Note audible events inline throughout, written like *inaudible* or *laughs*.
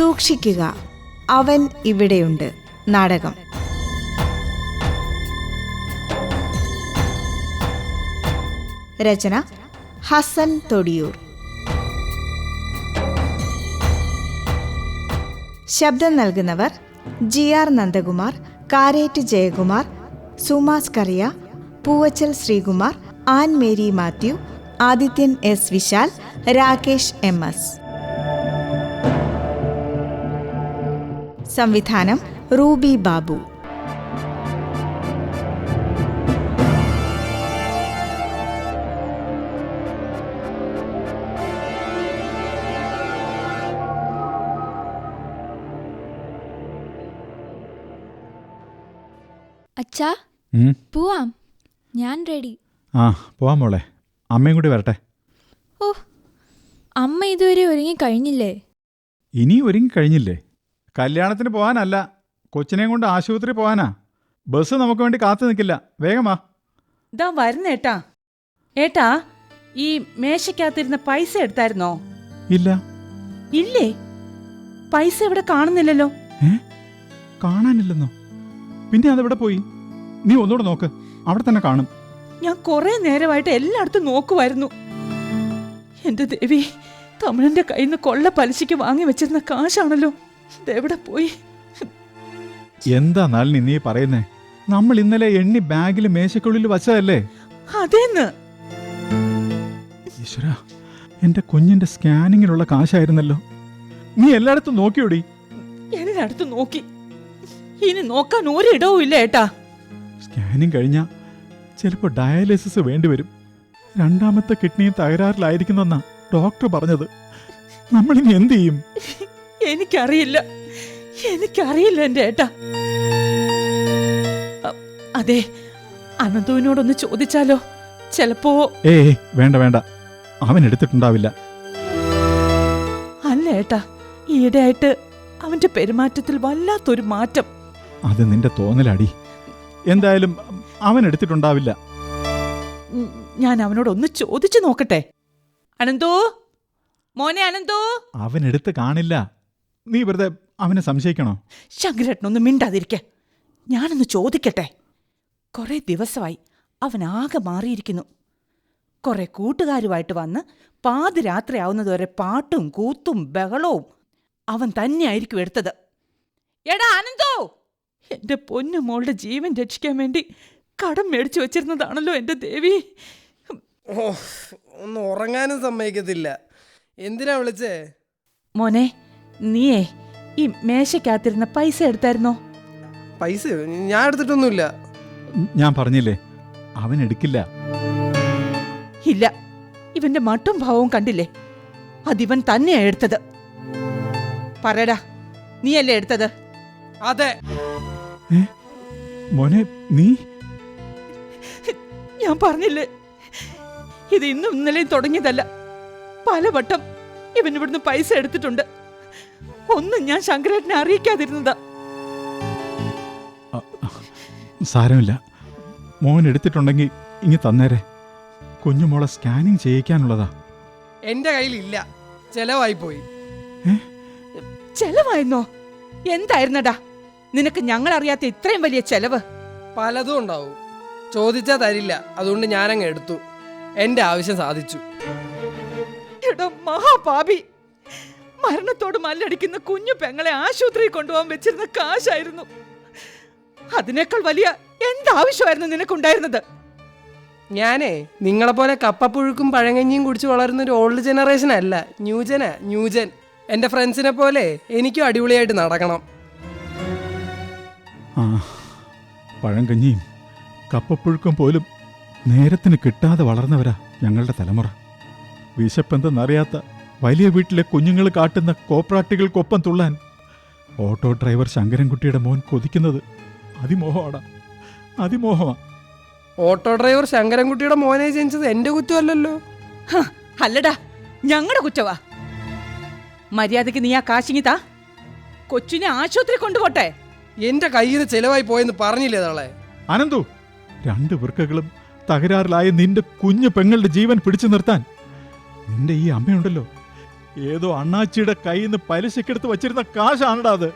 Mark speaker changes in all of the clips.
Speaker 1: സൂക്ഷിക്കുക. അവൻ ഇവിടെയുണ്ട്. നാടകം. രചന ഹസൻ തൊടിയൂർ. ശബ്ദം നൽകുന്നവർ ജി ആർ നന്ദകുമാർ കാരേറ്റ് ജയകുമാർ സുമാസ് കറിയ Poovachal Sreekumar Ann Mary Mathew Adithyan S Vishal Rakesh M S. സംവിധാനം റൂബി ബാബു.
Speaker 2: അച്ഛാ. പോവാം. ഞാൻ റെഡി.
Speaker 3: ആ പോവാം മോളെ. അമ്മയും കൂടി വരട്ടെ.
Speaker 2: ഓ അമ്മ ഇതുവരെ ഒരുങ്ങി കഴിഞ്ഞില്ലേ?
Speaker 3: ഇനി ഒരുങ്ങി കഴിഞ്ഞില്ലേ? കല്യാണത്തിന് പോകാനല്ല കൊച്ചിനെയും കൊണ്ട് ആശുപത്രി പോകാനാ. ബസ് നമുക്ക് വേണ്ടി കാത്തു നിൽക്കില്ല. വേഗമാ
Speaker 4: ഇതാ വരുന്നേട്ടാ ഏട്ടാ. ഈ മേശയ്ക്കകത്തിരുന്ന പൈസ എടുത്തായിരുന്നോ?
Speaker 3: ഇല്ല.
Speaker 4: ഇല്ലേ? പൈസ ഇവിടെ കാണുന്നില്ലല്ലോ.
Speaker 3: കാണാനില്ലെന്നോ? പിന്നെ അതെവിടെ പോയി? നീ ഒന്നുകൂടെ നോക്ക്. അവിടെ തന്നെ കാണും.
Speaker 4: ഞാൻ കുറെ നേരമായിട്ട് എല്ലായിടത്തും നോക്കുമായിരുന്നു എന്റെ ദേവി തമിഴന്റെ കയ്യിൽ നിന്ന് കൊള്ള പലിശയ്ക്ക് വാങ്ങി വെച്ചിരുന്ന കാശാണല്ലോ. ഇതെവിടെ പോയി?
Speaker 3: എന്താ നാളിനി നീ പറയുന്നേ? നമ്മൾ ഇന്നലെ എണ്ണി ബാഗിൽ മേശക്കുള്ളിൽ വച്ചതല്ലേ?
Speaker 4: അതേന്ന്?
Speaker 3: ഈശ്വര എന്റെ കുഞ്ഞിന്റെ സ്കാനിങ്ങിനുള്ള കാശായിരുന്നല്ലോ. നീ എല്ലായിടത്തും നോക്കിയോടി.
Speaker 4: എല്ലായിടത്തും നോക്കി. ഇനി നോക്കാൻ ഒരിടവും ഇല്ല ഏട്ടാ.
Speaker 3: സ്കാനിങ് കഴിഞ്ഞാ ചിലപ്പോ ഡയാലിസിസ് വേണ്ടിവരും രണ്ടാമത്തെ കിഡ്നിയും തകരാറിലായിരിക്കുന്നെന്നാ ഡോക്ടർ പറഞ്ഞത്. നമ്മളിനി എന്ത് ചെയ്യും?
Speaker 4: എനിക്കറിയില്ല. എനിക്കറിയില്ല എന്റെ ഏട്ടാ. അതെ അനന്തുവിനോടൊന്ന് ചോദിച്ചാലോ? ചിലപ്പോ
Speaker 3: ഏ വേണ്ട വേണ്ട. അവൻ എടുത്തിട്ടുണ്ടാവില്ല.
Speaker 4: അല്ല ഏട്ടാ ഈയിടെയായിട്ട് അവന്റെ പെരുമാറ്റത്തിൽ വല്ലാത്തൊരു മാറ്റം.
Speaker 3: അത് നിന്റെ തോന്നലടി. എന്തായാലും അവൻ എടുത്തിട്ടുണ്ടാവില്ല.
Speaker 4: ഞാൻ ഞാൻ അവനോടൊന്ന് ചോദിച്ചു നോക്കട്ടെ. അനന്തോ? മോനെ അനന്തോ?
Speaker 3: അവൻ എടുത്ത് കാണില്ല. നീ വെറുതെ അവനെ സംശയിക്കണോ?
Speaker 4: ശങ്കരേട്ടനൊന്ന് മിണ്ടാതിരിക്ക. ഞാനൊന്ന് ചോദിക്കട്ടെ. കുറെ ദിവസമായി അവൻ ആകെ മാറിയിരിക്കുന്നു. കുറെ കൂട്ടുകാരുമായിട്ട് വന്ന് പാതിരാത്രിയാവുന്നതുവരെ പാട്ടും കൂത്തും ബഹളവും അവൻ തന്നെയായിരിക്കും എടുത്തത്. എടാ ആനന്ദോ എന്റെ പൊന്നു മോളുടെ ജീവൻ രക്ഷിക്കാൻ വേണ്ടി കടം മേടിച്ചു വെച്ചിരുന്നതാണല്ലോ എന്റെ ദേവി.
Speaker 5: ഓ ഒന്ന് ഉറങ്ങാനും സമ്മതിക്കത്തില്ല. എന്തിനാ വിളിച്ചേ?
Speaker 4: മോനെ നീയേ ഈ മേശക്കകത്തിരുന്ന പൈസ എടുത്തായിരുന്നോ?
Speaker 5: പൈസ? ഞാൻ എടുത്തിട്ടൊന്നുമില്ല.
Speaker 3: ഞാൻ പറഞ്ഞില്ലേ അവൻ എടുക്കില്ല.
Speaker 4: ഇല്ല ഇവന്റെ മട്ടും ഭാവവും കണ്ടില്ലേ? അതിവൻ തന്നെയാ എടുത്തത്. പറയടാ നീയല്ലേ എടുത്തത്?
Speaker 5: അതെ.
Speaker 3: മോനെ നീ?
Speaker 4: ഞാൻ പറഞ്ഞില്ലേ ഇത് ഇന്നും ഇന്നലെയും തുടങ്ങിയതല്ല. പലവട്ടം ഇവൻ ഇവിടുന്ന് പൈസ എടുത്തിട്ടുണ്ട്. ഒന്നും ഞാൻ ശങ്കരേട്ടനെ അറിയിക്കാതിരുന്നതാ.
Speaker 3: സാരമില്ല. മോൻ എടുത്തിട്ടുണ്ടെങ്കിൽ ഇങ്ങി തന്നേരെ. കുഞ്ഞുമോളെ സ്കാനിങ് ചെയ്യിക്കാനുള്ളതാ.
Speaker 5: എന്റെ കയ്യിലില്ല. ചെലവായി പോയി
Speaker 4: ചെലവായിരുന്നോ എന്തായിരുന്നടാ? നിനക്ക് ഞങ്ങൾ അറിയാത്ത ഇത്രയും വലിയ ചെലവ്.
Speaker 5: പലതും ഉണ്ടാവും. ചോദിച്ചാ തരില്ല. അതുകൊണ്ട് ഞാനങ്ങ് എടുത്തു. എന്റെ ആവശ്യം സാധിച്ചു.
Speaker 4: മഹാപാപി. മരണത്തോട് മല്ലടിക്കുന്ന കുഞ്ഞു പെങ്ങളെ ആശുപത്രിയിൽ കൊണ്ടുപോകാൻ വെച്ചിരുന്ന കാശായിരുന്നു. അതിനേക്കാൾ വലിയ എന്താവശ്യമായിരുന്നു നിനക്കുണ്ടായിരുന്നത്?
Speaker 5: ഞാനേ നിങ്ങളെ പോലെ കപ്പപ്പുഴുക്കും പഴങ്ങഞ്ഞിയും കുടിച്ച് വളരുന്ന ഒരു ഓൾഡ് ജനറേഷൻ അല്ല. New gen new gen. എന്റെ ഫ്രണ്ട്സിനെ പോലെ എനിക്കും അടിപൊളിയായിട്ട് നടക്കണം.
Speaker 3: ആ പഴങ്കഞ്ഞിയും കപ്പപ്പുഴുക്കും പോലും നേരത്തിന് കിട്ടാതെ വളർന്നവരാ ഞങ്ങളുടെ തലമുറ. വിശപ്പെന്തെന്നറിയാത്ത വലിയ വീട്ടിലെ കുഞ്ഞുങ്ങൾ കാട്ടുന്ന കോപ്രാട്ടികൾക്കൊപ്പം തുള്ളാൻ ഓട്ടോ ഡ്രൈവർ ശങ്കരൻകുട്ടിയുടെ മോൻ കൊതിക്കുന്നത് അതിമോഹമാടാ അതിമോഹമാ.
Speaker 5: ഓട്ടോ ഡ്രൈവർ ശങ്കരൻകുട്ടിയുടെ മോനെ ജനിച്ചത് എന്റെ കുറ്റമല്ലല്ലോ.
Speaker 4: അല്ലടാ ഞങ്ങളുടെ കുറ്റവാ. മര്യാദയ്ക്ക് നീ ആ കാശിങ്ങി താ. കൊച്ചിനെ ആശുപത്രി കൊണ്ടുപോട്ടെ.
Speaker 5: എന്റെ കയ്യിൽ നിന്ന് ചെലവായി പോയെന്ന് പറഞ്ഞില്ലേ തളെ
Speaker 3: അനന്തു രണ്ട് വൃക്കകളും തകരാറിലായ നിന്റെ കുഞ്ഞു പെങ്ങളുടെ ജീവൻ പിടിച്ചു നിർത്താൻ നിന്റെ ഈ അമ്മയുണ്ടല്ലോ. ഏതോ അണ്ണാച്ചിയുടെ കയ്യിൽ നിന്ന് പലിശക്കെടുത്ത് വച്ചിരുന്ന കാശാണടാ അത്.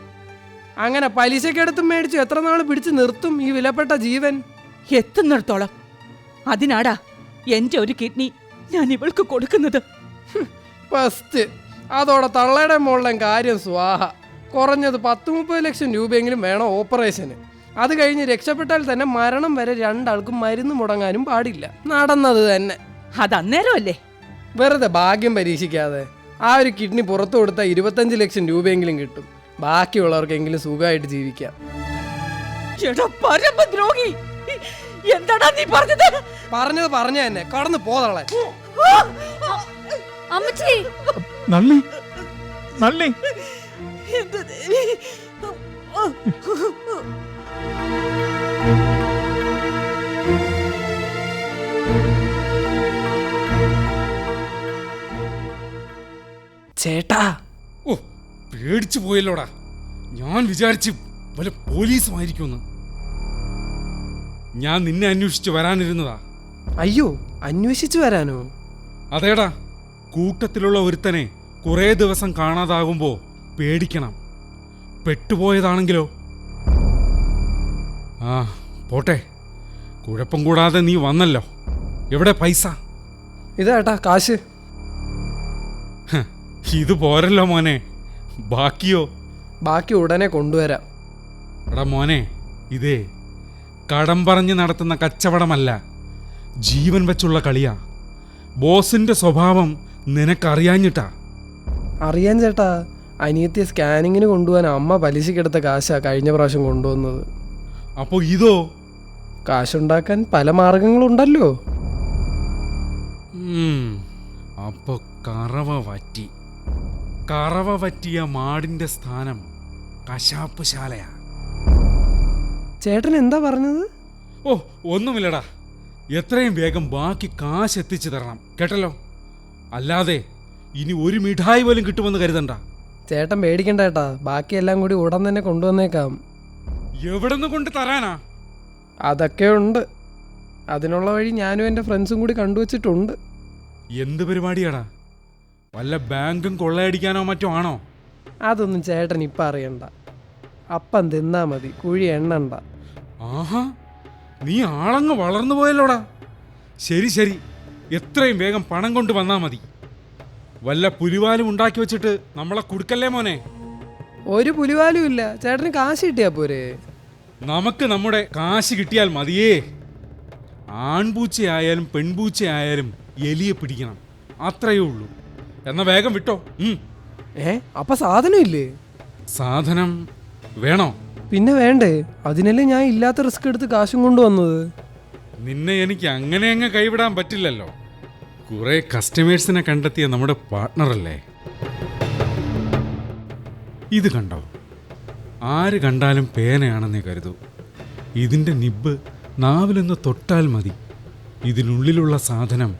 Speaker 5: അങ്ങനെ പലിശക്കെടുത്ത് മേടിച്ചു എത്ര നാൾ പിടിച്ചു നിർത്തും ഈ വിലപ്പെട്ട ജീവൻ?
Speaker 4: എത്തുന്നിടത്തോളം. അതിനാടാ എന്റെ ഒരു കിഡ്നി ഞാൻ ഇവൾക്ക് കൊടുക്കുന്നത്.
Speaker 5: ഫസ്റ്റ്. അതോടെ തള്ളയുടെ മുകളിലെ കാര്യം സ്വാഹ. കുറഞ്ഞത് പത്ത് മുപ്പത് ലക്ഷം രൂപയെങ്കിലും വേണം ഓപ്പറേഷന്. അത് കഴിഞ്ഞ് രക്ഷപ്പെട്ടാൽ തന്നെ മരണം വരെ രണ്ടാൾക്കും മരുന്ന് മുടങ്ങാനും പാടില്ല. നടന്നത് തന്നെ.
Speaker 4: അതന്നേരമല്ലേ?
Speaker 5: വെറുതെ ഭാഗ്യം പരീക്ഷിക്കാതെ. ആ ഒരു കിഡ്നി പുറത്തു കൊടുത്താൽ ഇരുപത്തഞ്ച് ലക്ഷം രൂപയെങ്കിലും കിട്ടും. ബാക്കിയുള്ളവർക്കെങ്കിലും സുഖമായിട്ട് ജീവിക്കാം.
Speaker 4: പരമദ്രോഹി എന്താടാ നീ പറഞ്ഞത്?
Speaker 5: പറഞ്ഞത് പറഞ്ഞ തന്നെ. കടന്നു പോതളെ
Speaker 2: അമ്മച്ചി.
Speaker 3: നള്ളി നള്ളി
Speaker 4: എന്ത്
Speaker 5: ചേട്ടാ.
Speaker 6: ഓ പേടിച്ചു പോയല്ലോടാ. ഞാൻ വിചാരിച്ച് വല്ല പോലീസുമായിരിക്കുമെന്ന്. ഞാൻ നിന്നെ അന്വേഷിച്ച് വരാനിരുന്നതാ.
Speaker 5: അയ്യോ അന്വേഷിച്ചു വരാനോ?
Speaker 6: അതേടാ കൂട്ടത്തിലുള്ള ഒരുത്തനെ കുറേ ദിവസം കാണാതാകുമ്പോ പേടിക്കണം. പെട്ടുപോയതാണെങ്കിലോ? ആ പോട്ടെ. കുഴപ്പം കൂടാതെ നീ വന്നല്ലോ. എവിടെ പൈസ?
Speaker 5: ഇതേട്ടാ കാശ്.
Speaker 6: ഇത് പോരല്ലോ മോനെ. ബാക്കിയോ?
Speaker 5: ബാക്കി ഉടനെ കൊണ്ടുവരാം.
Speaker 6: എടാ മോനെ ഇതേ കടം പറഞ്ഞ് നടത്തുന്ന കച്ചവടമല്ല ജീവൻ വെച്ചുള്ള കളിയാ. ബോസിന്റെ സ്വഭാവം നിനക്കറിയാഞ്ഞിട്ടാ.
Speaker 5: അറിയാൻ ചേട്ടാ അനിയത്തിയെ സ്കാനിങ്ങിന് കൊണ്ടുപോകാൻ അമ്മ പലിശക്കെടുത്ത കാശാ കഴിഞ്ഞ പ്രാവശ്യം കൊണ്ടുവന്നത്.
Speaker 6: അപ്പോൾ ഇതോ?
Speaker 5: കാശുണ്ടാക്കാൻ പല മാർഗങ്ങളുണ്ടല്ലോ.
Speaker 6: അപ്പൊ കറവ വറ്റി. കറവ പറ്റിയ മാടിന്റെ സ്ഥാനം കശാപ്പ് ശാലയാ
Speaker 5: ചേട്ടൻ എന്താ പറഞ്ഞത്?
Speaker 6: ഓ ഒന്നുമില്ലടാ. എത്രയും വേഗം ബാക്കി കാശ് എത്തിച്ചു തരണം. കേട്ടല്ലോ? അല്ലാതെ ഇനി ഒരു മിഠായി പോലും കിട്ടുമെന്ന് കരുതണ്ട.
Speaker 5: ചേട്ടൻ പേടിക്കണ്ട ചേട്ടാ ബാക്കിയെല്ലാം കൂടി ഉടൻ തന്നെ കൊണ്ടുവന്നേക്കാം.
Speaker 6: എവിടെ നിന്ന് കൊണ്ട് തരാനാ?
Speaker 5: അതൊക്കെ ഉണ്ട്. അതിനുള്ള വഴി ഞാനും എന്റെ ഫ്രണ്ട്സും കൂടി കണ്ടുവച്ചിട്ടുണ്ട്.
Speaker 6: എന്ത് പരിപാടിയാടാ? വല്ല ബാങ്കും കൊള്ളയടിക്കാനോ മറ്റോ ആണോ?
Speaker 5: അതൊന്നും ചേട്ടൻ ഇപ്പം അറിയണ്ട. അപ്പം തിന്നാ മതി കുഴി എണ്ണണ്ട.
Speaker 6: ആഹാ നീ ആളങ്ങ് വളർന്നു പോയല്ലോടാ. ശരി ശരി എത്രയും വേഗം പണം കൊണ്ട് വന്നാ മതി. വല്ല പുലിവാലും ഉണ്ടാക്കി വെച്ചിട്ട് നമ്മളെ കുടുക്കല്ലേ മോനെ?
Speaker 5: ഒരു പുലിവാലും ഇല്ല ചേട്ടന് കാശ് കിട്ടിയാ പോരെ?
Speaker 6: നമുക്ക് നമ്മുടെ കാശ് കിട്ടിയാൽ മതിയേ. ആൺപൂച്ചയായാലും പെൺപൂച്ചയായാലും എലിയെ പിടിക്കണം. അത്രയേ ഉള്ളൂ. എന്നാ വേഗം വിട്ടോ.
Speaker 5: ഏ അപ്പൊ സാധനം ഇല്ലേ
Speaker 6: സാധനം വേണോ?
Speaker 5: പിന്നെ വേണ്ടേ? അതിനല്ലേ ഞാൻ ഇല്ലാത്ത റിസ്ക് എടുത്ത് കാശും കൊണ്ടുവന്നത്.
Speaker 6: നിന്നെ എനിക്ക് അങ്ങനെ അങ്ങ് കൈവിടാൻ പറ്റില്ലല്ലോ. കുറെ കസ്റ്റമേഴ്സിനെ കണ്ടെത്തിയ നമ്മുടെ പാർട്ട്ണറല്ലേ ഇത് കണ്ടോ? ആര് കണ്ടാലും പേനയാണെന്നേ കരുതൂ. ഇതിന്റെ നിബ് നാവിലൊന്ന് തൊട്ടാൽ മതി. ഇതിനുള്ളിലുള്ള സാധനം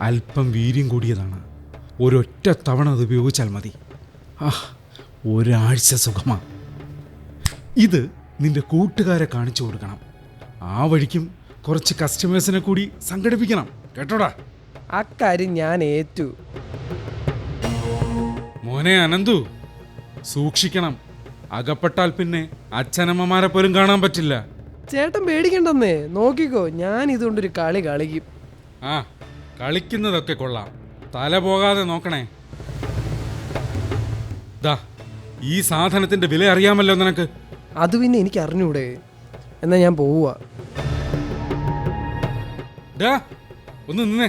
Speaker 6: അല്പം വീര്യം കൂടിയതാണ്. ഒരൊറ്റ തവണ അത് ഉപയോഗിച്ചാൽ മതി. ആ ഒരാഴ്ച സുഖമാ. ഇത് നിന്റെ കൂട്ടുകാരെ കാണിച്ചു കൊടുക്കണം. ആ വഴിക്കും കുറച്ച് കസ്റ്റമേഴ്സിനെ കൂടി സംഘടിപ്പിക്കണം. കേട്ടോടാ?
Speaker 5: അക്കാര്യം ഞാൻ ഏറ്റു.
Speaker 6: മോനെ അനന്തു സൂക്ഷിക്കണം. അകപ്പെട്ടാൽ പിന്നെ അച്ഛനമ്മമാരെ പോലും കാണാൻ പറ്റില്ല.
Speaker 5: ചേട്ടൻ പേടിക്കണ്ടെന്നേ. നോക്കിക്കോ ഞാൻ ഇതുകൊണ്ടൊരു കളി കളിക്കും.
Speaker 6: ആ കളിക്കുന്നതൊക്കെ കൊള്ളാം. തല പോകാതെ നോക്കണേ. ദാ ഈ സാധനത്തിന്റെ വില അറിയാമല്ലോ നിനക്ക്.
Speaker 5: അത് പിന്നെ എനിക്ക് അറിഞ്ഞൂടെ എന്നാ ഞാൻ പോവുക
Speaker 6: ഡാ ഒന്ന് നിന്നേ.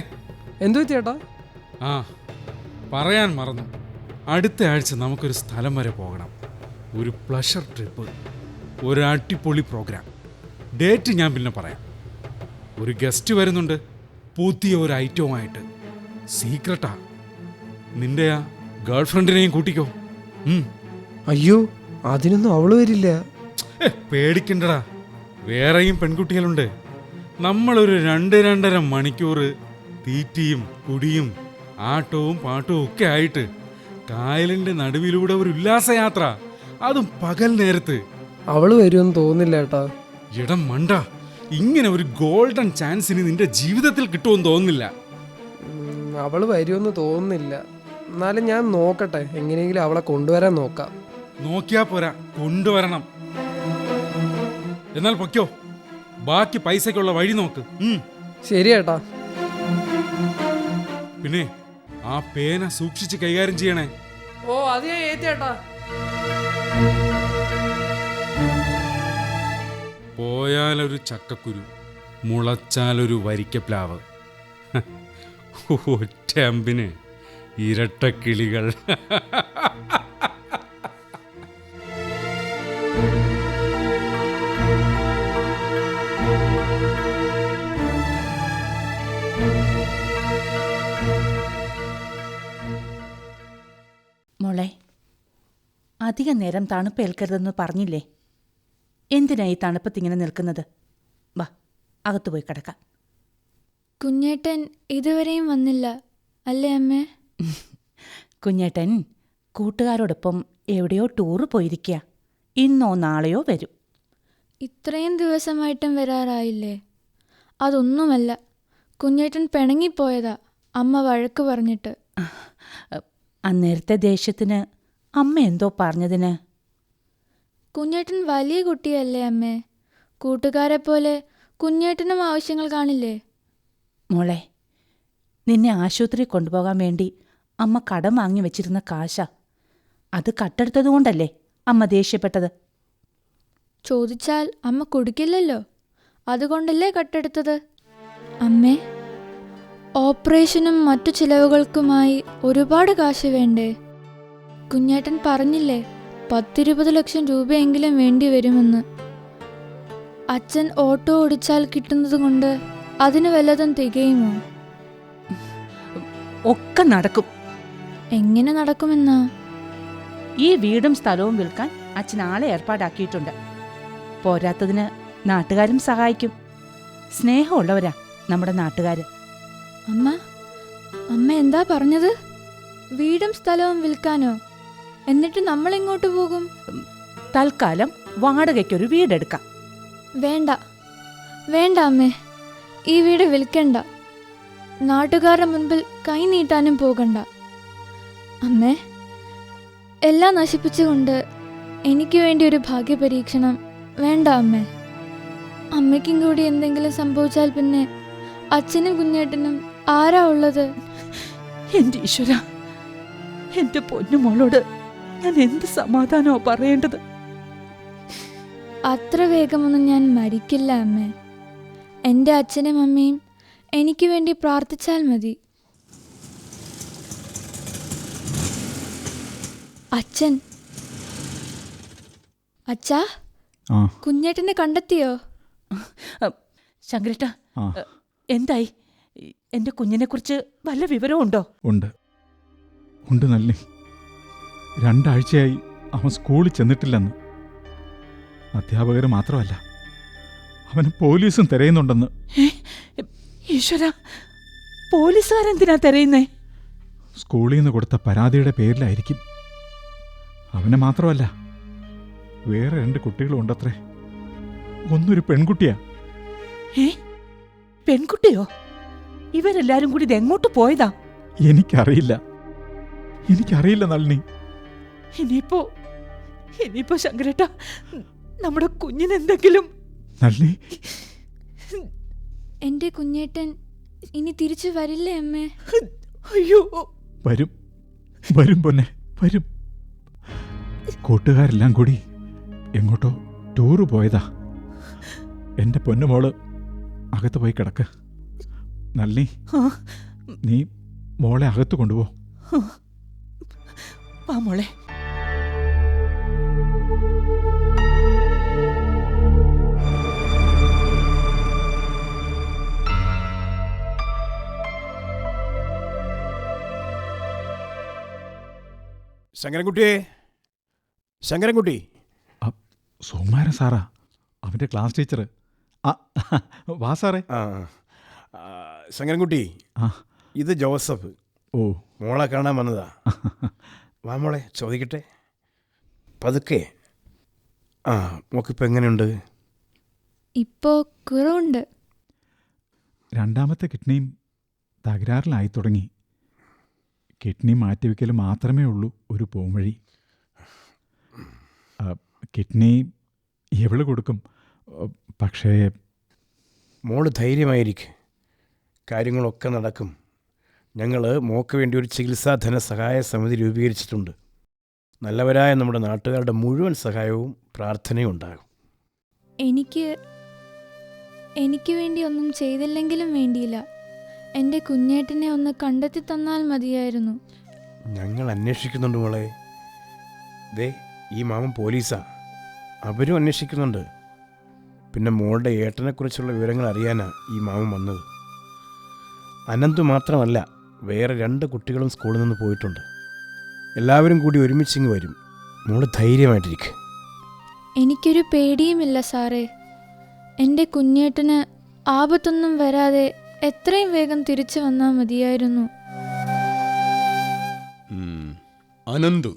Speaker 5: എന്തോ ചേട്ടാ
Speaker 6: ആ പറയാൻ മറന്നു. അടുത്ത ആഴ്ച നമുക്കൊരു സ്ഥലം വരെ പോകണം. ഒരു പ്ലഷർ ട്രിപ്പ് ഒരു അടിപൊളി പ്രോഗ്രാം ഡേറ്റ് ഞാൻ പിന്നെ പറയാം. ഒരു ഗസ്റ്റ് വരുന്നുണ്ട്. പുതിയ ഒരു ഐറ്റവുമായിട്ട് സീക്രട്ടാ. നിന്റെ ആ ഗേൾ ഫ്രണ്ടിനെയും കൂട്ടിക്കോ
Speaker 5: അയ്യോ അതിനൊന്നും അവൾ വരില്ല.
Speaker 6: പേടിക്കണ്ടടാ. വേറെയും പെൺകുട്ടികളുണ്ട്. നമ്മളൊരു രണ്ട് രണ്ടര മണിക്കൂർ തീറ്റിയും കുടിയും ആട്ടവും പാട്ടവും ഒക്കെ ആയിട്ട് കായലിന്റെ നടുവിലൂടെ ഒരു ഉല്ലാസയാത്ര. അതും പകൽ നേരത്ത്.
Speaker 5: അവൾ വരുമെന്ന് തോന്നില്ല ഏട്ടാ.
Speaker 6: ഇടം മണ്ട ഇങ്ങനെ ഒരു ഗോൾഡൻ ചാൻസിന് നിന്റെ ജീവിതത്തിൽ കിട്ടുമെന്ന് തോന്നുന്നില്ല.
Speaker 5: ഉം, അവൾ വരുമെന്ന് തോന്നുന്നില്ല. എന്നാലും ഞാൻ നോക്കട്ടെ എങ്ങനെയെങ്കിലും അവളെ കൊണ്ടുവരാൻ നോക്കാം.
Speaker 6: നോക്കിയാ പോരാ കൊണ്ടുവരണം. എന്നാൽ പൊക്കോ ബാക്കി പൈസക്കുള്ള വഴി നോക്ക്. ശരിയേട്ടാ
Speaker 5: ശരി ഏട്ടാ.
Speaker 6: പിന്നെ ആ പേന സൂക്ഷിച്ച് കൈകാര്യം ചെയ്യണേ.
Speaker 5: ഓ അത് ഞാൻ ഏറ്റേട്ടാ
Speaker 6: പോയാലൊരു ചക്കക്കുരു മുളച്ചാലൊരു വരിക്കപ്ലാവ്. ഒറ്റമ്പിന് ഇരട്ടക്കിളികൾ
Speaker 7: മോളെ അധിക നേരം തണുപ്പേൽക്കരുതെന്ന് പറഞ്ഞില്ലേ? എന്തിനാ ഈ തണുപ്പത്തിങ്ങനെ നിൽക്കുന്നത്? വാ അകത്തുപോയി കിടക്കാം.
Speaker 2: കുഞ്ഞേട്ടൻ ഇതുവരെയും വന്നില്ല അല്ലേ അമ്മേ?
Speaker 7: കുഞ്ഞേട്ടൻ കൂട്ടുകാരോടൊപ്പം എവിടെയോ ടൂറ് പോയിരിക്കുക ഇന്നോ നാളെയോ വരും.
Speaker 2: ഇത്രയും ദിവസമായിട്ടും വരാറായില്ലേ? അതൊന്നുമല്ല കുഞ്ഞേട്ടൻ പിണങ്ങിപ്പോയതാ അമ്മ വഴക്ക് പറഞ്ഞിട്ട്.
Speaker 7: അന്നേരത്തെ ദേഷ്യത്തിന് അമ്മ എന്തോ പറഞ്ഞതിന്?
Speaker 2: കുഞ്ഞേട്ടൻ വലിയ കുട്ടിയല്ലേ അമ്മേ? കൂട്ടുകാരെ പോലെ കുഞ്ഞേട്ടനും ആവശ്യങ്ങൾ കാണില്ലേ?
Speaker 7: മോളെ നിന്നെ ആശുപത്രി കൊണ്ടുപോകാൻ വേണ്ടി അമ്മ കടം വാങ്ങി വെച്ചിരുന്ന കാശ അത് കട്ടെടുത്തതുകൊണ്ടല്ലേ അമ്മ ദേഷ്യപ്പെട്ടത്?
Speaker 2: ചോദിച്ചാൽ അമ്മ കൊടുക്കില്ലല്ലോ. അതുകൊണ്ടല്ലേ കട്ടെടുത്തത്? അമ്മേ ഓപ്പറേഷനും മറ്റു ചിലവുകൾക്കുമായി ഒരുപാട് കാശ് വേണ്ടേ? കുഞ്ഞേട്ടൻ പറഞ്ഞില്ലേ പത്തിരുപത് ലക്ഷം രൂപയെങ്കിലും വേണ്ടി വരുമെന്ന്. അച്ഛൻ ഓട്ടോ ഓടിച്ചാൽ കിട്ടുന്നത് കൊണ്ട് അതിന് വല്ലതും തികയുമോ?
Speaker 7: ഒക്കെ നടക്കും.
Speaker 2: എങ്ങനെ നടക്കുമെന്നാ?
Speaker 7: ഈ വീടും സ്ഥലവും വിൽക്കാൻ അച്ഛൻ ആളെ ഏർപ്പാടാക്കിയിട്ടുണ്ട്. പോരാത്തതിന് നാട്ടുകാരും സഹായിക്കും. സ്നേഹമുള്ളവരാ നമ്മുടെ നാട്ടുകാര്.
Speaker 2: അമ്മ അമ്മ എന്താ പറഞ്ഞത്? വീടും സ്ഥലവും വിൽക്കാനോ? എന്നിട്ട് നമ്മൾ എങ്ങോട്ട് പോകും?
Speaker 7: തൽക്കാലം വാടകയ്ക്കൊരു വീടെടുക്കാം.
Speaker 2: വേണ്ട വേണ്ട അമ്മേ. ഈ വീട് വിൽക്കണ്ട. നാട്ടുകാരുടെ മുൻപിൽ കൈ നീട്ടാനും പോകണ്ട. അമ്മേ എല്ലാം നശിപ്പിച്ചുകൊണ്ട് എനിക്ക് വേണ്ടി ഒരു ഭാഗ്യപരീക്ഷണം വേണ്ട അമ്മേ. അമ്മയ്ക്കും കൂടി എന്തെങ്കിലും സംഭവിച്ചാൽ പിന്നെ അച്ഛനും കുഞ്ഞേട്ടനും ആരാ ഉള്ളത്?
Speaker 7: എന്റെ ഈശ്വര എന്റെ പൊന്നുമോളോട് ഞാൻ എന്ത് സമാധാനമോ പറയേണ്ടത്?
Speaker 2: അത്ര വേഗമൊന്നും ഞാൻ മരിക്കില്ല അമ്മേ. എന്റെ അച്ഛനും അമ്മയും എനിക്ക് വേണ്ടി പ്രാർത്ഥിച്ചാൽ മതി. അച്ഛൻ. അച്ഛാ
Speaker 3: ആ.
Speaker 2: കുഞ്ഞേട്ടനെ കണ്ടെത്തിയോ?
Speaker 7: ശങ്കരേട്ട
Speaker 3: ആ.
Speaker 7: എന്തായി? എന്റെ കുഞ്ഞിനെ കുറിച്ച് വല്ല വിവരവും ഉണ്ടോ.
Speaker 3: ഉണ്ട് ഉണ്ട് നല്ലി. രണ്ടാഴ്ചയായി അവൻ സ്കൂളിൽ ചെന്നിട്ടില്ലെന്ന്. അധ്യാപകർ മാത്രമല്ല. അവന് പോലീസും തിരയുന്നുണ്ടെന്ന്.
Speaker 7: ഈശ്വര പോലീസുകാരെന്തിനാ തിരയുന്നേ?
Speaker 3: സ്കൂളിൽ നിന്ന് കൊടുത്ത പരാതിയുടെ പേരിലായിരിക്കും. അവനെ മാത്രമല്ല വേറെ രണ്ട് കുട്ടികളും ഉണ്ടത്രേ. ഒന്നൊരു പെൺകുട്ടിയാ.
Speaker 7: ഏ? പെൺകുട്ടിയോ? ഇവരെല്ലാരും കൂടി ഇതെങ്ങോട്ട് പോയതാ?
Speaker 3: എനിക്കറിയില്ല. എനിക്കറിയില്ല നളിനി.
Speaker 7: ഇനിയിപ്പോ ഇനിയിപ്പോ ശങ്കരേട്ട നമ്മുടെ കുഞ്ഞിനെന്തെങ്കിലും
Speaker 3: നളിനി
Speaker 2: എന്റെ കുഞ്ഞേട്ടൻ ഇനി തിരിച്ചു വരില്ലേ അമ്മേ?
Speaker 7: അയ്യോ.
Speaker 3: വരും. വരും പൊന്നെ വരും. കൂട്ടുകാരെല്ലാം കൂടി എങ്ങോട്ടോ ടൂറ് പോയതാ. എന്റെ പൊന്നുമോൾ അകത്ത് പോയി കിടക്ക്. നളിനി നീ മോളെ അകത്ത് കൊണ്ടുപോ.
Speaker 7: വാ മോളെ.
Speaker 8: ശങ്കരൻകുട്ടിയെ? ശങ്കരൻകുട്ടി?
Speaker 3: സോമാരൻ സാറാ. അവന്റെ ക്ലാസ് ടീച്ചർ ആ വാ സാറേ.
Speaker 8: ശങ്കരൻകുട്ടി
Speaker 3: ആ.
Speaker 8: ഇത് ജോസഫ്.
Speaker 3: ഓ.
Speaker 8: മോളെ കാണാൻ വന്നതാ. വാ മോളെ ചോദിക്കട്ടെ? പതുക്കെ. ആ മോക്കിപ്പോൾ എങ്ങനെയുണ്ട്?
Speaker 2: ഇപ്പോൾ കുറവുണ്ട്.
Speaker 3: രണ്ടാമത്തെ കിഡ്നിയും തകരാറിലായി തുടങ്ങി. കിഡ്നി മാറ്റിവെക്കൽ മാത്രമേ ഉള്ളൂ ഒരു പോംവഴി. കിഡ്നി എവൾ കൊടുക്കും? പക്ഷേ
Speaker 8: മോൾ ധൈര്യമായിരിക്കും. കാര്യങ്ങളൊക്കെ നടക്കും. ഞങ്ങൾ മോക്ക് വേണ്ടി ഒരു ചികിത്സാ ധനസഹായ സമിതി രൂപീകരിച്ചിട്ടുണ്ട്. നല്ലവരായ നമ്മുടെ നാട്ടുകാരുടെ മുഴുവൻ സഹായവും പ്രാർത്ഥനയും ഉണ്ടാകും
Speaker 2: എനിക്ക് എനിക്ക് വേണ്ടി ഒന്നും ചെയ്തില്ലെങ്കിലും വേണ്ടിയില്ല. എന്റെ കുഞ്ഞേട്ടനെ ഒന്ന് കണ്ടെത്തി തന്നാൽ മതിയായിരുന്നു.
Speaker 8: ഞങ്ങൾ അന്വേഷിക്കുന്നുണ്ട് മോളെ. ദേ ഈ മാമൻ പോലീസാ. അവരും അന്വേഷിക്കുന്നുണ്ട്. പിന്നെ മോളുടെ ഏട്ടനെക്കുറിച്ചുള്ള വിവരങ്ങൾ അറിയാനാ ഈ മാമൻ വന്നത്. അനന്ത് മാത്രമല്ല വേറെ രണ്ട് കുട്ടികളും സ്കൂളിൽ നിന്ന് പോയിട്ടുണ്ട്. എല്ലാവരും കൂടി ഒരുമിച്ചിങ്ങ് വരും. മോൾ ധൈര്യമായിട്ടിരിക്കും.
Speaker 2: എനിക്കൊരു പേടിയുമില്ല സാറേ. എന്റെ കുഞ്ഞേട്ടന് ആപത്തൊന്നും വരാതെ എത്രയും വേഗം തിരിച്ചു വന്നാൽ മതിയായിരുന്നു.
Speaker 9: അനന്തു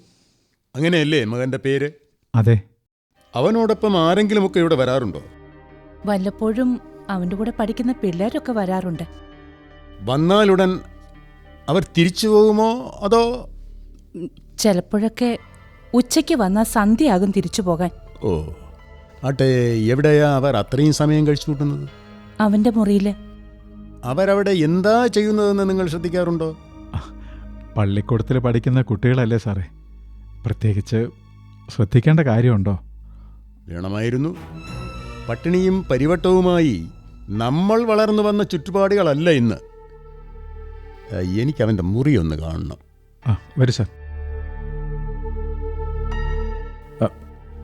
Speaker 9: അങ്ങനെയല്ലേ മകന്റെ പേര്?
Speaker 3: അതെ.
Speaker 9: അവനോടൊപ്പം ആരെങ്കിലും ഒക്കെ ഇവിടെ വരാറുണ്ടോ?
Speaker 7: വല്ലപ്പോഴും അവന്റെ കൂടെ പഠിക്കുന്ന പിള്ളേരൊക്കെ വരാറുണ്ട്.
Speaker 9: വന്നാലുടൻ അവർ തിരിച്ചു പോകുമോ അതോ?
Speaker 7: ചിലപ്പോഴൊക്കെ ഉച്ചയ്ക്ക് വന്നാൽ സന്ധ്യയാകും തിരിച്ചു പോകാൻ.
Speaker 9: ഓ ആട്ടെ എവിടെയാ അവർ അത്രയും സമയം കഴിച്ചു കൂട്ടുന്നത്?
Speaker 7: അവന്റെ മുറിയിൽ
Speaker 9: അവരവിടെ എന്താ ചെയ്യുന്നതെന്ന് നിങ്ങൾ ശ്രദ്ധിക്കാറുണ്ടോ?
Speaker 3: പള്ളിക്കൂടത്തിൽ പഠിക്കുന്ന കുട്ടികളല്ലേ സാറേ. പ്രത്യേകിച്ച് ശ്രദ്ധിക്കേണ്ട കാര്യമുണ്ടോ?
Speaker 9: വേണമായിരുന്നു. പട്ടിണിയും പരിവട്ടവുമായി നമ്മൾ വളർന്നു വന്ന ചുറ്റുപാടുകളല്ല ഇന്ന്. എനിക്ക് അവന്റെ മുറി ഒന്ന് കാണണം.
Speaker 3: ആ വരൂ സാർ.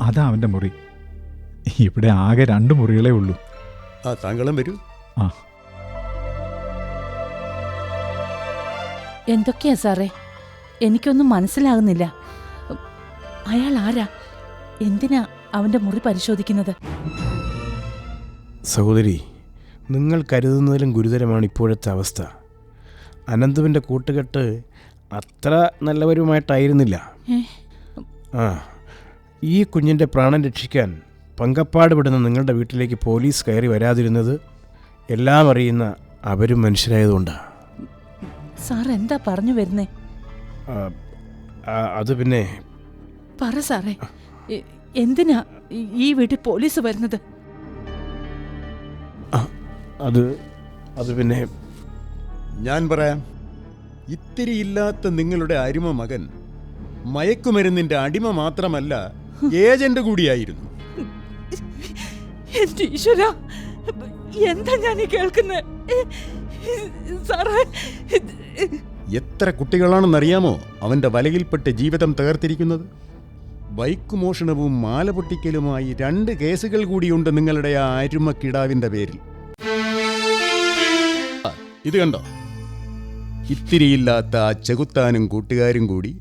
Speaker 3: അതാ അവന്റെ മുറി. ഇവിടെ ആകെ രണ്ട് മുറികളേ ഉള്ളൂ.
Speaker 9: ആ താങ്കളും വരൂ.
Speaker 3: ആ.
Speaker 7: എന്തൊക്കെയാ സാറേ? എനിക്കൊന്നും മനസ്സിലാകുന്നില്ല. അയാൾ ആരാ? എന്തിനാ അവന്റെ മുറി പരിശോധിക്കുന്നത്?
Speaker 8: സഹോദരി നിങ്ങൾ കരുതുന്നതിലും ഗുരുതരമാണ് ഇപ്പോഴത്തെ അവസ്ഥ. അനന്തുവിന്റെ കൂട്ടുകെട്ട് അത്ര നല്ലവരുമായിട്ടായിരുന്നില്ല. ആ ഈ കുഞ്ഞിന്റെ പ്രാണൻ രക്ഷിക്കാൻ പങ്കപ്പാട് വിടുന്ന നിങ്ങളുടെ വീട്ടിലേക്ക് പോലീസ് കയറി വരാതിരുന്നത് എല്ലാം അറിയുന്ന അവരും മനുഷ്യരായതുകൊണ്ടാണ്
Speaker 7: സാർ എന്താ പറഞ്ഞു വരുന്നേ?
Speaker 8: അത് പിന്നെ
Speaker 7: പറ സാറേ. എന്തിനാ ഈ- വീട്ടിൽ പോലീസ് വരുന്നത്?
Speaker 8: അത് അത് പിന്നെ
Speaker 9: ഞാൻ പറയാം. ഇത്തിരി ഇല്ലാത്ത നിങ്ങളുടെ അരിമ മകൻ മയക്കുമരുന്നിന്റെ അടിമ മാത്രമല്ല ഏജന്റ് കൂടിയായിരുന്നു.
Speaker 4: എന്താ ഞാൻ കേൾക്കുന്നത് സാറേ
Speaker 9: എത്ര കുട്ടികളാണെന്നറിയാമോ അവന്റെ വലയിൽപ്പെട്ട് ജീവിതം തകർത്തിരിക്കുന്നത്? ബൈക്ക് മോഷണവും മാല പൊട്ടിക്കലുമായി രണ്ട് കേസുകൾ കൂടിയുണ്ട് നിങ്ങളുടെ ആ അരുമക്കിടാവിന്റെ പേരിൽ. ഇത് കണ്ടോ? ഇത്തിരിയില്ലാത്ത ആ ചെകുത്താനും കൂട്ടുകാരും കൂടി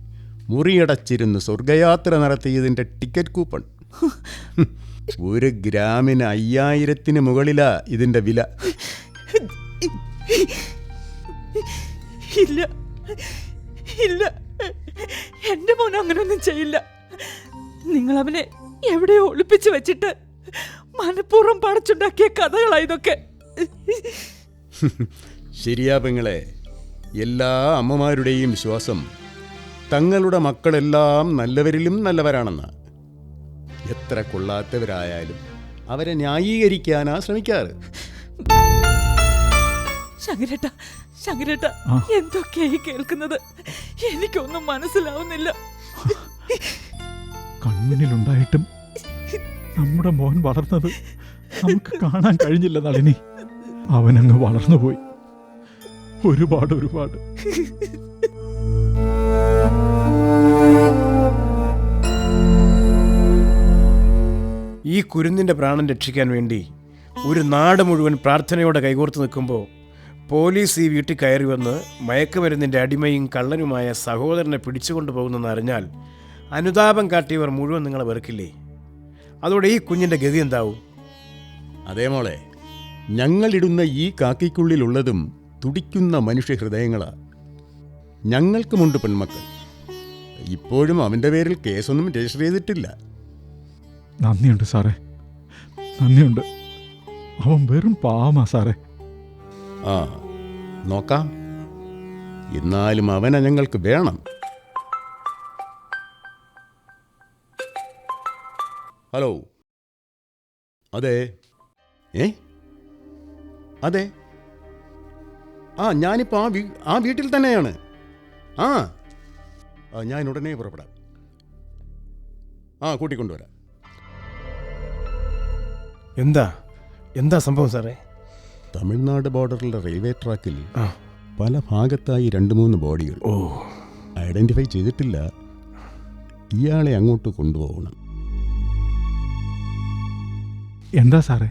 Speaker 9: മുറിയടച്ചിരുന്ന് സ്വർഗയാത്ര നടത്തിയതിന്റെ ടിക്കറ്റ് കൂപ്പൺ. ഒരു ഗ്രാമിന് അയ്യായിരത്തിന് മുകളിലാ ഇതിന്റെ വില.
Speaker 4: ഇല്ല. ഇല്ല. എന്റെ മോൻ അങ്ങനൊന്നും ചെയ്യില്ല. നിങ്ങൾ അവനെ എവിടെയോ ഒളിപ്പിച്ചു വെച്ചിട്ട് മനഃപൂർവം പടച്ചുണ്ടാക്കിയ കഥകളായതൊക്കെ
Speaker 9: ശരിയാ പെങ്ങളെ എല്ലാ അമ്മമാരുടെയും വിശ്വാസം തങ്ങളുടെ മക്കളെല്ലാം നല്ലവരിലും നല്ലവരാണെന്ന്. എത്ര കൊള്ളാത്തവരായാലും അവരെ ന്യായീകരിക്കാനാ ശ്രമിക്കാറ്.
Speaker 4: ശങ്കരേട്ട ശങ്കരേട്ട. എന്തൊക്കെയായി കേൾക്കുന്നത്? എനിക്കൊന്നും മനസ്സിലാവുന്നില്ല.
Speaker 3: കൺമുന്നിലുണ്ടായിട്ടും നമ്മുടെ മോൻ വളർന്നത് നമുക്ക് കാണാൻ കഴിഞ്ഞില്ല നളിനി. അവനങ്ങ് വളർന്നുപോയി. ഒരുപാട് ഒരുപാട്.
Speaker 8: ഈ കുരുന്നിന്റെ പ്രാണൻ രക്ഷിക്കാൻ വേണ്ടി ഒരു നാട് മുഴുവൻ പ്രാർത്ഥനയോടെ കൈകോർത്ത് നിൽക്കുമ്പോൾ പോലീസ് ഈ വീട്ടിൽ കയറി വന്ന് മയക്കുമരുന്നിന്റെ അടിമയും കള്ളനുമായ സഹോദരനെ പിടിച്ചുകൊണ്ടു പോകുന്നെന്നറിഞ്ഞാൽ അനുതാപം കാട്ടിയവർ മുഴുവൻ നിങ്ങളെ വെറുക്കില്ലേ? അതോടെ ഈ കുഞ്ഞിന്റെ ഗതി എന്താവും?
Speaker 9: അതേ മോളെ ഞങ്ങളിടുന്ന ഈ കാക്കിക്കുള്ളിലുള്ളതും തുടിക്കുന്ന മനുഷ്യ മനുഷ്യഹൃദയങ്ങളാ ഞങ്ങൾക്കുമുണ്ട് പെൺമക്കൾ. ഇപ്പോഴും അവന്റെ പേരിൽ കേസൊന്നും രജിസ്റ്റർ ചെയ്തിട്ടില്ല.
Speaker 3: നന്ദിയുണ്ട് സാറേ. നന്ദിയുണ്ട്. അവൻ വെറും പാവമാ സാറേ.
Speaker 9: ആ നോക്കാം. എന്നാലും അവനെ ഞങ്ങൾക്ക് വേണം. ഹലോ. അതെ. ഏ? അതെ. ആ ഞാനിപ്പോൾ ആ വീ ആ വീട്ടിൽ തന്നെയാണ്. ആ ഞാൻ ഉടനെ പുറപ്പെടാം. ആ കൂട്ടിക്കൊണ്ടുവരാം.
Speaker 8: എന്താ? എന്താ സംഭവം സാറേ?
Speaker 9: തമിഴ്നാട് ബോർഡറിലെ റെയിൽവേ ട്രാക്കിൽ പല ഭാഗത്തായി രണ്ട് മൂന്ന് ബോഡികൾ.
Speaker 8: ഓ.
Speaker 9: ഐഡന്റിഫൈ ചെയ്തിട്ടില്ല. ഇയാളെ അങ്ങോട്ട് കൊണ്ടുപോകണം.
Speaker 3: എന്താ സാറേ?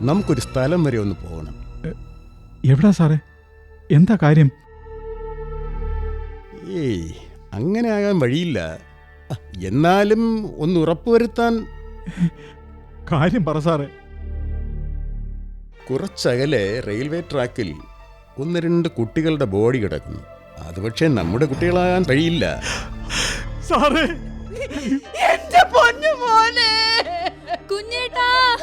Speaker 9: നമുക്കൊരു സ്ഥലം വരെ ഒന്ന് പോകണം.
Speaker 3: എവിടാ സാറേ? എന്താ കാര്യം?
Speaker 9: ഏയ് അങ്ങനെ ആകാൻ വഴിയില്ല. എന്നാലും ഒന്ന് ഉറപ്പുവരുത്താൻ.
Speaker 3: കാര്യം പറ സാറേ.
Speaker 9: കുറച്ചകലെ റെയിൽവേ ട്രാക്കിൽ ഒന്ന് രണ്ട് കുട്ടികളുടെ ബോഡി കിടക്കുന്നു. അത് പക്ഷേ നമ്മുടെ കുട്ടികളാകാൻ കഴിയില്ല.
Speaker 3: സാറേ.
Speaker 4: എന്റെ പൊന്നു മോനെ.
Speaker 2: കുഞ്ഞേട്ടാ.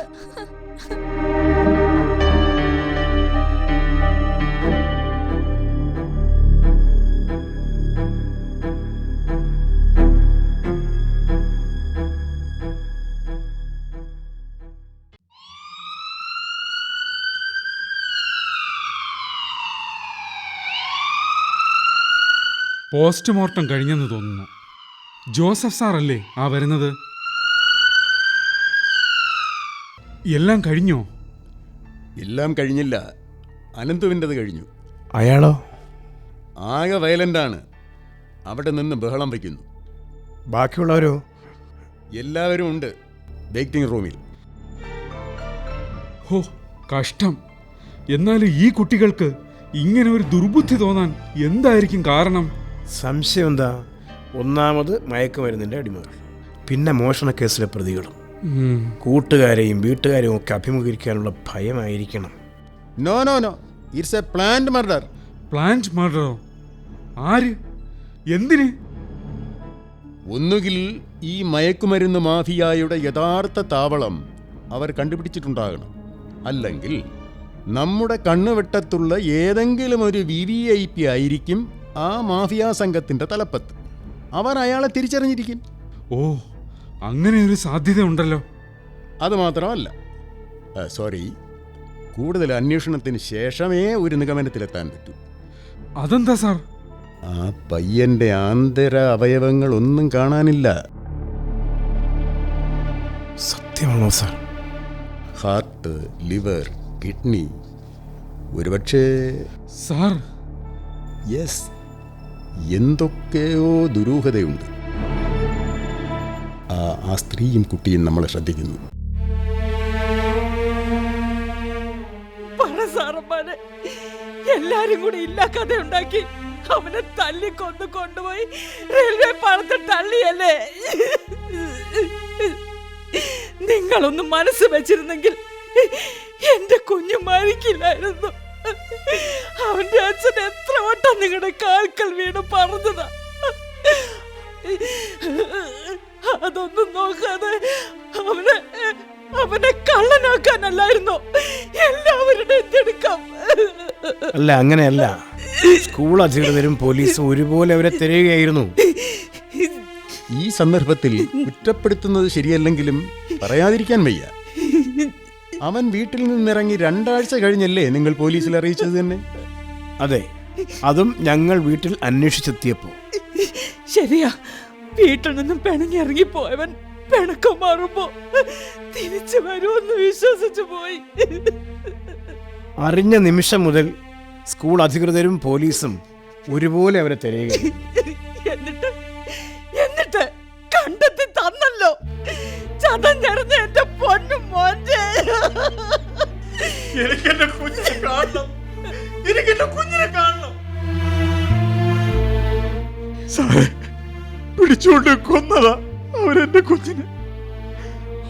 Speaker 6: പോസ്റ്റ്മോർട്ടം കഴിഞ്ഞെന്ന് തോന്നുന്നു. ജോസഫ് സാറല്ലേ അല്ലേ ആ വരുന്നത്? എല്ലാം കഴിഞ്ഞോ?
Speaker 9: എല്ലാം കഴിഞ്ഞില്ല. അനന്തുവിന്റെത് കഴിഞ്ഞു.
Speaker 8: അയാളോ?
Speaker 9: ആകെ വയലന്റാണ്. അവിടെ നിന്ന് ബഹളം വയ്ക്കുന്നു.
Speaker 8: ബാക്കിയുള്ളവരോ?
Speaker 9: എല്ലാവരും ഉണ്ട് വെയിറ്റിംഗ് റൂമിൽ.
Speaker 6: ഹോ കഷ്ടം. എന്നാലും ഈ കുട്ടികൾക്ക് ഇങ്ങനെ ഒരു ദുർബുദ്ധി തോന്നാൻ എന്തായിരിക്കും കാരണം?
Speaker 8: സംശയം എന്താ ഒന്നാമത് മയക്കുമരുന്നിന്റെ അടിമകൾ. പിന്നെ മോഷണ കേസിലെ പ്രതികളും കൂട്ടുകാരെയും വീട്ടുകാരെയും ഒക്കെ അഭിമുഖീകരിക്കാനുള്ള ഭയമായിരിക്കണം.
Speaker 9: No no no it's a planned murder
Speaker 6: planned മർഡറോ ആര്? എന്തിന്?
Speaker 9: ഒന്നുകിൽ ഈ മയക്കുമരുന്ന് മാഫിയായുടെ യഥാർത്ഥ താവളം അവർ കണ്ടുപിടിച്ചിട്ടുണ്ടാകണം. അല്ലെങ്കിൽ നമ്മുടെ കണ്ണുവെട്ടത്തുള്ള ഏതെങ്കിലും ഒരു വി വി ഐ പി ആയിരിക്കും ആ മാഫിയാ സംഘത്തിന്റെ തലപ്പത്ത്. അവർ അയാളെ തിരിച്ചറിഞ്ഞിരിക്കും.
Speaker 6: ഓ അങ്ങനെ ഒരു സാധ്യത ഉണ്ടല്ലോ
Speaker 9: അത് മാത്രമല്ല സോറി കൂടുതൽ അന്വേഷണത്തിന് ശേഷമേ ഒരു നിഗമനത്തിലെത്താൻ പറ്റൂ.
Speaker 6: അതെന്താ സാർ?
Speaker 9: ആ പയ്യന്റെ ആന്തര അവയവങ്ങൾ ഒന്നും കാണാനില്ല.
Speaker 8: സത്യമാണോ സാർ?
Speaker 9: ഹാർട്ട് ലിവർ കിഡ്നി ഒരുപക്ഷേ
Speaker 6: സാർ
Speaker 9: യെസ്. എന്തൊക്കെയോ ദുരൂഹതയുണ്ട്. ആ സ്ത്രീയും കുട്ടിയും നമ്മളെ ശ്രദ്ധിക്കുന്നു.
Speaker 4: എല്ലാരും കൂടി ഇല്ലാ കഥ ഉണ്ടാക്കി അവനെ തല്ലി കൊന്നു കൊണ്ടുപോയി റെയിൽവേ പാളത്തിൽ തള്ളിയല്ലേ? നിങ്ങളൊന്ന് മനസ്സ് വെച്ചിരുന്നെങ്കിൽ എന്റെ കുഞ്ഞു മരിക്കില്ലായിരുന്നു *laughs* അവന്റെ അച്ഛൻ എത്ര വട്ടം നിങ്ങളുടെ കാൽക്കൽ വീണ് പറഞ്ഞതാ *laughs* അതൊന്നും നോക്കാതെ അവനെ അവനെ കള്ളനാക്കാനല്ലായിരുന്നോ? എല്ലാവരുടെയും തിടുക്കം. *laughs*
Speaker 8: അല്ല അങ്ങനെയല്ല. സ്കൂൾ അധികൃതരും പോലീസും ഒരുപോലെ അവരെ തിരയുകയായിരുന്നു.
Speaker 9: ഈ സന്ദർഭത്തിൽ കുറ്റപ്പെടുത്തുന്നത് ശരിയല്ലെങ്കിലും പറയാതിരിക്കാൻ വയ്യ. അവൻ വീട്ടിൽ നിന്നിറങ്ങി രണ്ടാഴ്ച കഴിഞ്ഞല്ലേ നിങ്ങൾ പോലീസിൽ അറിയിച്ചത് തന്നെ?
Speaker 8: അതെ അതും ഞങ്ങൾ വീട്ടിൽ അന്വേഷിച്ചെത്തിയപ്പോ.
Speaker 4: ശരിയാ വീട്ടിൽ നിന്നും പിണങ്ങി ഇറങ്ങിപ്പോയവൻ പിണക്കം മാറുമ്പോ തിരിച്ചു വരുമെന്ന് വിശ്വസിച്ചു പോയി.
Speaker 8: അറിഞ്ഞ നിമിഷം മുതൽ സ്കൂൾ അധികൃതരും പോലീസും ഒരുപോലെ അവരെ തിരയുകയായിരുന്നു.
Speaker 3: എനിക്ക് എന്റെ കുഞ്ഞിനെ കാണണം. എനിക്ക് എന്റെ കുഞ്ഞിനെ കാണണം. സാറേ പിടിച്ചുകൊണ്ട് കൊന്നതാ അവരെന്റെ കുഞ്ഞിനെ.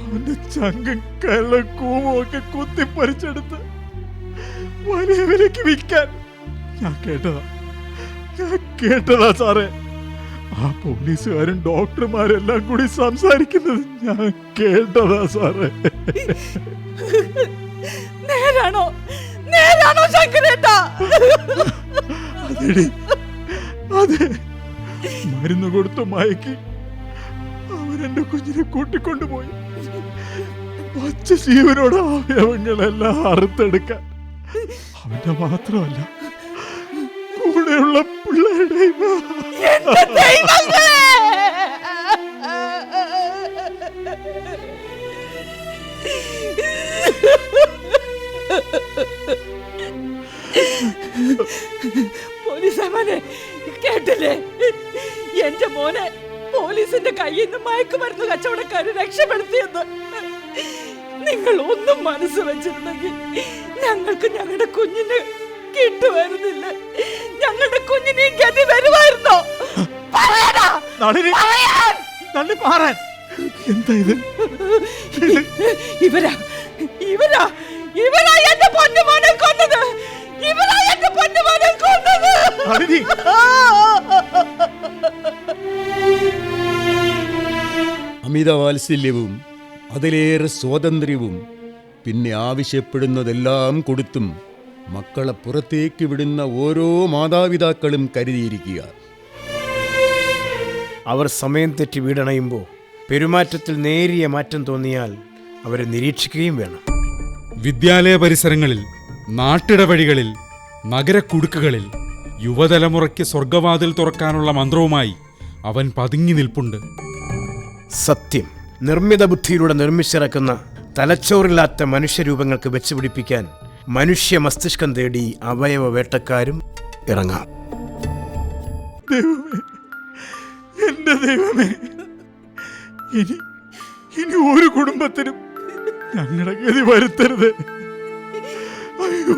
Speaker 3: അവന്റെ ചങ്കും കള്ള കൂവും ഒക്കെ കുത്തിപ്പറിച്ചെടുത്ത് വലിയ വിലക്ക് വിൽക്കാൻ ഞാൻ കേട്ടതാ. ഞാൻ കേട്ടതാ സാറേ. ആ പോലീസുകാരും ഡോക്ടർമാരെല്ലാം കൂടി സംസാരിക്കുന്നത് ഞാൻ കേട്ടതാ സാറേ. *laughs*
Speaker 4: നേരാണോ നേരാണോ ശങ്കരേട്ടാ?
Speaker 3: അത് അതെടി അതെ. മരുന്ന് കൊടുത്ത് മയക്കി അവരെന്റെ കുഞ്ഞിനെ കൂട്ടിക്കൊണ്ടുപോയി. പച്ച ജീവനോട് അവയവങ്ങളെല്ലാം അറുത്തെടുക്കാൻ. അവന്റെ മാത്രമല്ല കൂടെയുള്ള പിള്ളേരുടെയും
Speaker 4: ha ദൈവങ്ങളെ *laughs* പോലീസമാനെ കേട്ടില്ലേ? എന്റെ മോനെ പോലീസിന്റെ കയ്യിൽ നിന്ന് മയക്കുമരുന്ന് കച്ചവടക്കാര് രക്ഷപ്പെടുത്തിയെന്ന്. നിങ്ങൾ ഒന്നും മനസ്സ് വെച്ചിരുന്നെങ്കിൽ ഞങ്ങൾക്ക് ഞങ്ങളുടെ കുഞ്ഞിന് കിട്ടുമായിരുന്നില്ല. ഞങ്ങളുടെ കുഞ്ഞിന് ഗതി വരുമായിരുന്നോ?
Speaker 3: എന്താ ഇത്?
Speaker 4: ഇവരാ ഇവരാ. ഇവരാ എന്റെ പൊന്നുമോനെ കൊന്നത്. ഇവരാ എന്റെ പൊന്നുമോനെ കൊന്നത്.
Speaker 3: നളിനി
Speaker 9: അമിതവാത്സല്യവും അതിലേറെ സ്വാതന്ത്ര്യവും പിന്നെ ആവശ്യപ്പെടുന്നതെല്ലാം കൊടുത്തും മക്കളെ പുറത്തേക്ക് വിടുന്ന ഓരോ മാതാപിതാക്കളും കരുതിയിരിക്കുക.
Speaker 8: അവർ സമയം തെറ്റി വീടണയുമ്പോൾ പെരുമാറ്റത്തിൽ നേരിയ മാറ്റം തോന്നിയാൽ അവരെ നിരീക്ഷിക്കുകയും വേണം.
Speaker 6: വിദ്യാലയ പരിസരങ്ങളിൽ നാട്ടിടവഴികളിൽ നഗരക്കുടുക്കുകളിൽ യുവതലമുറയ്ക്ക് സ്വർഗവാതിൽ തുറക്കാനുള്ള മന്ത്രവുമായി അവൻ പതുങ്ങി നിൽപ്പുണ്ട്.
Speaker 8: സത്യം നിർമ്മിത ബുദ്ധിയിലൂടെ നിർമ്മിച്ചിറക്കുന്ന തലച്ചോറില്ലാത്ത മനുഷ്യരൂപങ്ങൾക്ക് വെച്ചുപിടിപ്പിക്കാൻ മനുഷ്യ മസ്തിഷ്കം തേടി അവയവ വേട്ടക്കാരും ഇറങ്ങാം.
Speaker 3: ദൈവമേ എന്റെ ദൈവമേ ഇനി ഇനി ഒരു കുടുംബത്തിനും ഞങ്ങളുടെ ഗതി വരുത്തരുത്. അയ്യോ.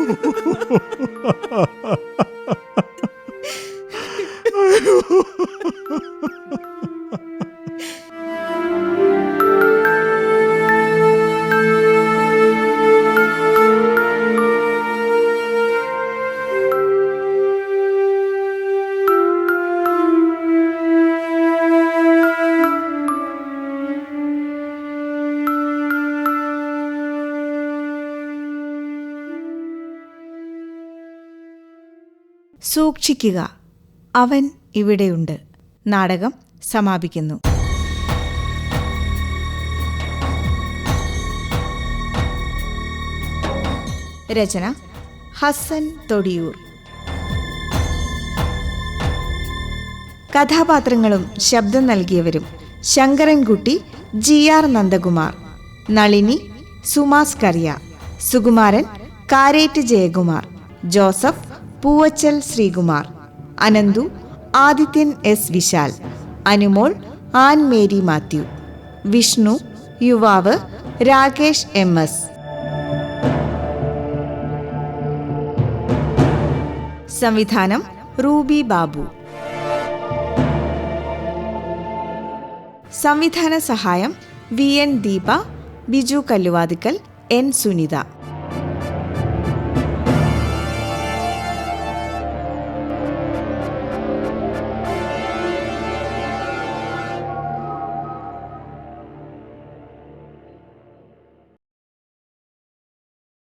Speaker 1: സൂക്ഷിക്കുക. അവൻ ഇവിടെയുണ്ട്. നാടകം സമാപിക്കുന്നു. രചന ഹസൻ തൊടിയൂർ. കഥാപാത്രങ്ങളും ശബ്ദം നൽകിയവരും ശങ്കരൻകുട്ടി ജി ആർ നന്ദകുമാർ നളിനി സുമാസ് കറിയ Sukumaran Karet Jayakumar Joseph Poovachal Sreekumar Ananthu Adithyan S Vishal Anumol Ann Mary Mathew Vishnu യുവാവ് രാകേഷ് എം എസ്. സംവിധാനം റൂബി ബാബു. സംവിധാന സഹായം V N Deepa Biju Kalluvathukkal N Sunitha.